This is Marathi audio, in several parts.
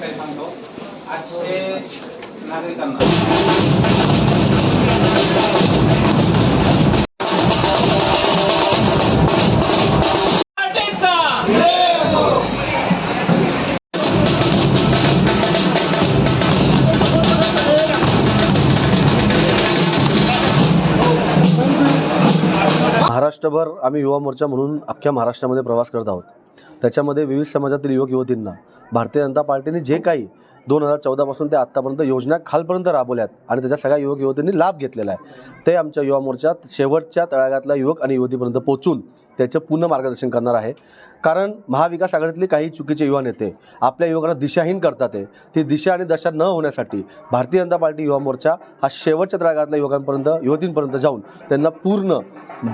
काय सांगतो? नागरिकांना. महाराष्ट्रभर आम्ही युवा मोर्चा म्हणून अख्ख्या महाराष्ट्रामध्ये प्रवास करत आहोत. त्याच्यामध्ये विविध समाजातील युवक युवतींना भारतीय जनता पार्टीने जे काही दोन हजार चौदापासून ते आत्तापर्यंत योजना खालपर्यंत राबवल्यात आणि त्याच्या सगळ्या युवक युवतींनी लाभ घेतलेला आहे. ते आमच्या युवा मोर्चात शेवटच्या तळागातल्या युवक आणि युवतीपर्यंत पोचून त्याचं पूर्ण मार्गदर्शन करणार आहे. कारण महाविकास आघाडीतले काही चुकीचे युवा नेते आपल्या युवकांना दिशाहीन करतात आहे. ती दिशा आणि दशा न होण्यासाठी भारतीय जनता पार्टी युवा मोर्चा हा शेवटच्या तळागातल्या युवकांपर्यंत युवतींपर्यंत जाऊन त्यांना पूर्ण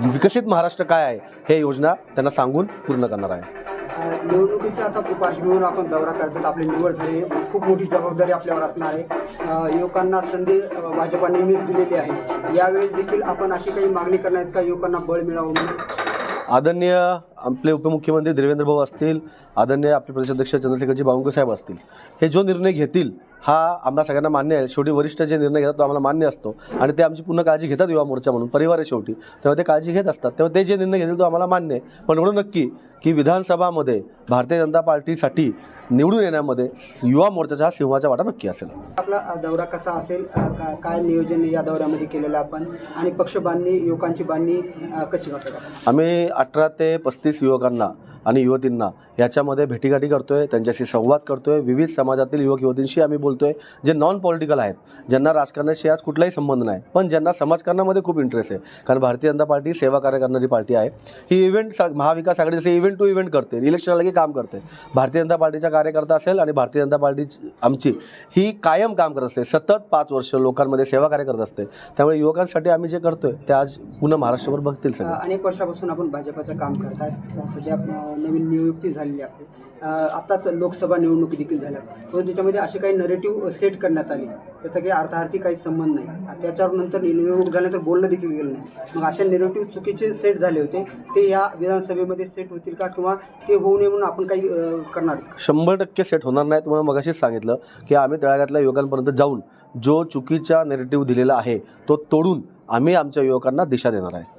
विकसित महाराष्ट्र काय आहे हे योजना त्यांना सांगून पूर्ण करणार आहे. निवडणुकीच्या आता पार्श्वभूमीवर आपण दौरा करतात आपली निवड झाली. खूप मोठी जबाबदारी आपल्यावर असणार आहे. युवकांना संधी भाजपाने भाजपा नेहमीच दिलेली आहे. यावेळेस देखील आपण अशी काही मागणी करणार आहेत का? युवकांना बळ मिळावं म्हणून? आदरणीय आपले उपमुख्यमंत्री देवेंद्र भाऊ असतील आदरणीय आपले प्रदेशाध्यक्ष चंद्रशेखरजी बावनकर साहेब असतील हे जो निर्णय घेतील हा आम्हाला सगळ्यांना मान्य आहे. शेवटी वरिष्ठ जे निर्णय घेतात तो आम्हाला मान्य असतो. आणि ते आमची पूर्ण काळजी घेतात युवा मोर्चा म्हणून. परिवार आहे शेवटी. तेव्हा ते काळजी घेत असतात. तेव्हा ते जे निर्णय घेतील तो आम्हाला मान्य आहे. पण एवढं नक्की की विधानसभामध्ये भारतीय जनता पार्टीसाठी निवडून येण्यामध्ये युवा मोर्चाचा हा सिंहाचा वाटा नक्की असेल. आपला दौरा कसा असेल? का- काय नियोजन या दौऱ्यामध्ये केलेलं आपण? आणि पक्ष बांधणी युवकांची बांधणी कशी आपण? आम्ही अठरा ते पस्तीस युवकांना आणि युवतींना याच्यामध्ये भेटीगाठी करतोय त्यांच्याशी संवाद करतोय विविध समाजातील युवक युवतींशी आम्ही बोलतोय जे नॉन पॉलिटिकल आहेत ज्यांना राजकारणाशी आज कुठलाही संबंध नाही पण ज्यांना समाजकारणामध्ये खूप इंटरेस्ट आहे. कारण भारतीय जनता पार्टी सेवा कार्य करणारी पार्टी आहे. ही इव्हेंट सा- महाविकास आघाडी जसे इव्हेंट टू इव्हेंट करते इलेक्शन आलं की काम करते. भारतीय जनता पार्टीचा कार्यकर्ता असेल आणि भारतीय जनता पार्टी आमची ही कायम काम करत असते. सतत पाच वर्ष लोकांमध्ये सेवा कार्य करत असते. त्यामुळे युवकांसाठी आम्ही जे करतोय ते आज पुन्हा महाराष्ट्रभर बघतील सगळं. अनेक वर्षापासून आपण भाजपाचं काम करतात सध्या नवीन नियुक्ती झालेली आपली आत्ताच लोकसभा निवडणूक देखील झाल्या. परंतु त्याच्यामध्ये असे काही नरेटिव्ह सेट करण्यात आले. त्याचा काही अर्थार्थी काही संबंध नाही. त्याच्यावर नंतर निवडणूक झाल्यानंतर बोलणं देखील गेलं नाही. मग अशा नेरेटिव्ह चुकीचे सेट झाले होते. ते या विधानसभेमध्ये सेट होतील का किंवा ते होऊ नये म्हणून आपण काही करणार शंभर टक्के सेट होणार नाही. तुम्हाला मगाशीच सांगितलं की आम्ही तळागातल्या युवकांपर्यंत जाऊन जो चुकीचा नेरेटिव्ह दिलेला आहे तो तोडून आम्ही आमच्या युवकांना दिशा देणार आहे.